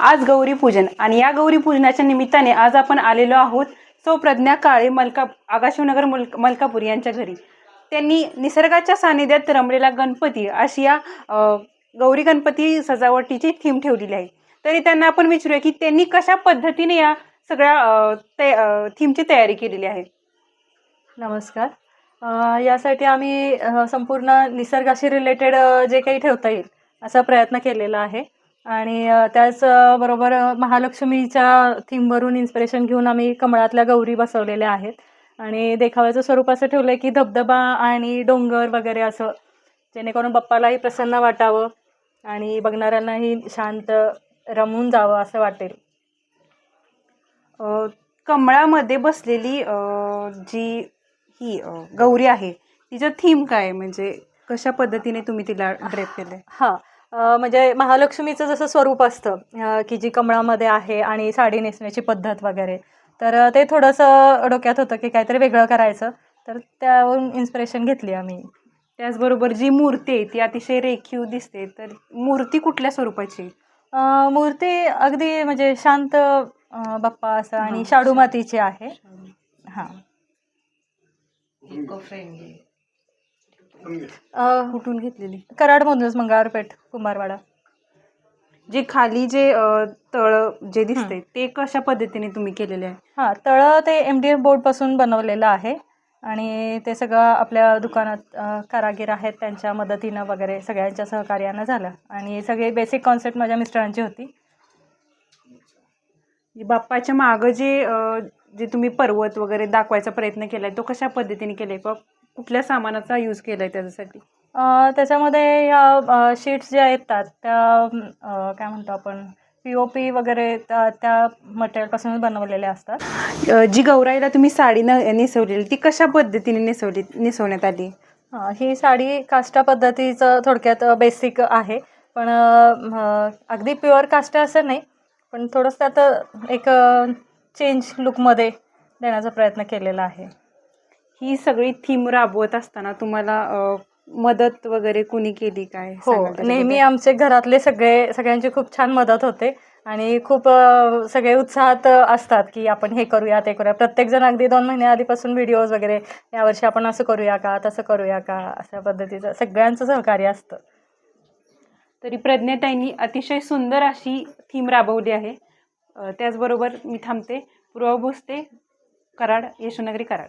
आज गौरी पूजन. आणि या गौरी पूजनाच्या निमित्ताने आज आपण आलेलो आहोत सौ प्रज्ञा काळे मलका आगाशिवनगर मल मलकापूर यांच्या घरी. त्यांनी निसर्गाच्या सानिध्यात रमलेला गणपती अशी या गौरी गणपती सजावटीची थीम ठेवलेली आहे. तरी त्यांना आपण विचारूया की त्यांनी कशा पद्धतीने या सगळ्या ते थीमची तयारी केलेली आहे? नमस्कार. यासाठी आम्ही संपूर्ण निसर्गाशी रिलेटेड जे काही ठेवता येईल असा प्रयत्न केलेला आहे. आणि त्याचबरोबर महालक्ष्मीच्या थीमवरून इन्स्पिरेशन घेऊन आम्ही कमळातल्या गौरी बसवलेल्या आहेत. आणि देखाव्याचं स्वरूप असं ठेवलं आहे की धबधबा आणि डोंगर वगैरे असं जेणेकरून बाप्पालाही प्रसन्न वाटावं आणि बघणाऱ्यांनाही शांत रमून जावं असं वाटेल. कमळामध्ये बसलेली जी ही गौरी आहे तिचं थीम काय म्हणजे कशा पद्धतीने तुम्ही तिला ड्रेप केलं हां म्हणजे महालक्ष्मीचं जसं स्वरूप असतं की जी कमळामध्ये आहे आणि साडी नेसण्याची पद्धत वगैरे तर ते थोडंसं डोक्यात होतं की काहीतरी वेगळं करायचं. तर त्यावरून इन्स्पिरेशन घेतली आम्ही. त्याचबरोबर जी मूर्ती आहे ती अतिशय रेखीव दिसते. तर मूर्ती कुठल्या स्वरूपाची? मूर्ती अगदी म्हणजे शांत बाप्पा असं आणि. शाडू मातीची आहे. हां. अ, कुठून घेतलेली? कराडमधूनच मंगळवारपेठ कुंभारवाडा. जे खाली जे अ, तळ जे दिसते ते कशा पद्धतीने तुम्ही केलेले आहे? हां तळं ते एम डी एफ बोर्डपासून बनवलेलं आहे. आणि ते सगळं आपल्या दुकानात अ, कारागीर आहेत त्यांच्या मदतीनं वगैरे सगळ्यांच्या सहकार्यानं झालं. आणि सगळी बेसिक कॉन्सेप्ट माझ्या मिस्टरांची होती. बाप्पाच्या मागं जे जे तुम्ही पर्वत वगैरे दाखवायचा प्रयत्न केलाय तो कशा पद्धतीने केलाय किंवा कुठल्या सामानाचा यूज केलाय त्याच्यासाठी? अ, त्याच्यामध्ये ह्या शीट्स ज्या येतात त्या काय म्हणतो आपण पी ओ पी वगैरे त्या त्या मटेरियलपासून बनवलेल्या असतात. जी गौराईला तुम्ही साडी न नेसवलेली ती कशा पद्धतीने नेसवली नेसवण्यात आली? हां साडी काष्टा पद्धतीचं थोडक्यात बेसिक आहे. पण अगदी प्युअर काष्टा असं नाही. पण थोडंसं त्यात एक चेंज लुकमध्ये देण्याचा प्रयत्न केलेला आहे. ही सगळी थीम राबवत असताना तुम्हाला अ, मदत वगैरे कुणी केली काय? हो सांगाल त्याच्याबद्दल? नेहमी आमचे घरातले सगळे सगळ्यांची खूप छान मदत होते आणि खूप अ, सगळे उत्साहात अ, असतात की आपण हे करूया ते करूया. प्रत्येकजण अगदी दोन महिन्या आधीपासून व्हिडिओज वगैरे यावर्षी आपण असं करूया का तसं करूया का अशा पद्धतीचं सगळ्यांचं सहकार्य असतं. तरी प्रज्ञाताईंनी अतिशय सुंदर अशी थीम राबवली आहे. त्याचबरोबर मी थांबते. पूर्वा भोसते कराड यशोनगरी कराड.